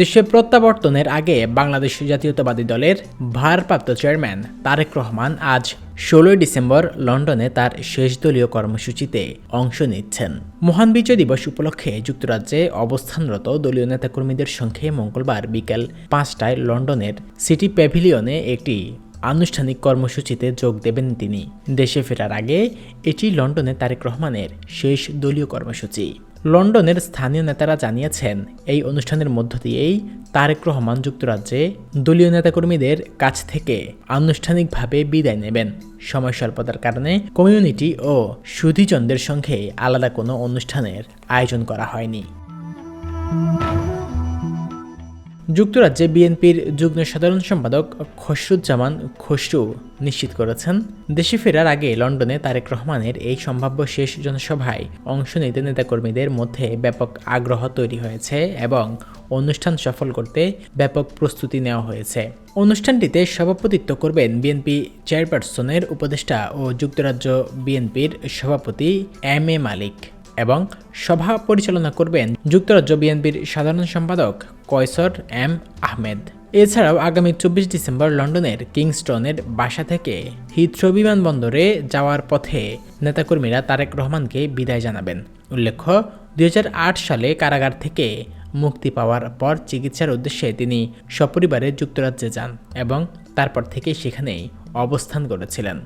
দেশে প্রত্যাবর্তনের আগে বাংলাদেশ জাতীয়তাবাদী দলের ভারপ্রাপ্ত চেয়ারম্যান তারেক রহমান আজ ষোলোই ডিসেম্বর লন্ডনে তার শেষ দলীয় কর্মসূচিতে অংশ নিচ্ছেন। মহান বিজয় দিবস উপলক্ষে যুক্তরাজ্যে অবস্থানরত দলীয় নেতাকর্মীদের সঙ্গে মঙ্গলবার বিকেল পাঁচটায় লন্ডনের সিটি প্যাভিলিয়নে একটি আনুষ্ঠানিক কর্মসূচিতে যোগ দেবেন তিনি। দেশে ফেরার আগে এটি লন্ডনে তারেক রহমানের শেষ দলীয় কর্মসূচি। লন্ডনের স্থানীয় নেতারা জানিয়েছেন, এই অনুষ্ঠানের মধ্য দিয়েই তারেক রহমান যুক্তরাজ্যে দলীয় নেতাকর্মীদের কাছ থেকে আনুষ্ঠানিকভাবে বিদায় নেবেন। সময় স্বল্পতার কারণে কমিউনিটি ও সুধীজনদের সঙ্গে আলাদা কোনো অনুষ্ঠানের আয়োজন করা হয়নি। যুক্তরাজ্যে বিএনপির যুগ্ম সাধারণ সম্পাদক খসরুজ্জামান খসরু নিশ্চিত করেছেন, দেশে ফেরার আগে লন্ডনে তারেক রহমানের এই সম্ভাব্য শেষ জনসভায় অংশ নিতে নেতাকর্মীদের মধ্যে ব্যাপক আগ্রহ তৈরি হয়েছে এবং অনুষ্ঠান সফল করতে ব্যাপক প্রস্তুতি নেওয়া হয়েছে। অনুষ্ঠানটিতে সভাপতিত্ব করবেন বিএনপি চেয়ারপারসনের উপদেষ্টা ও যুক্তরাজ্য বিএনপির সভাপতি এম এ মালিক। এবং সভা পরিচালনা করবেন যুক্তরাজ্য বিএনপির সাধারণ সম্পাদক কয়সর এম আহমেদ। এছাড়াও আগামী চব্বিশ ডিসেম্বর লন্ডনের কিংস্টনের বাসা থেকে হিথ্রো বিমানবন্দরে যাওয়ার পথে নেতাকর্মীরা তারেক রহমানকে বিদায় জানাবেন। উল্লেখ্য, দুই হাজার আট সালে কারাগার থেকে মুক্তি পাওয়ার পর চিকিৎসার উদ্দেশ্যে তিনি সপরিবারে যুক্তরাজ্যে যান এবং তারপর থেকে সেখানেই অবস্থান করেছিলেন।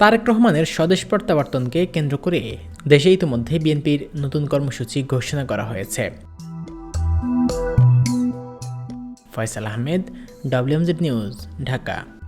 তারেক রহমানের স্বদেশ প্রত্যাবর্তনকে কেন্দ্র করে দেশে ইতিমধ্যে বিএনপির নতুন কর্মসূচি ঘোষণা করা হয়েছে। Faisal Ahmed, WMZ news, Dhaka.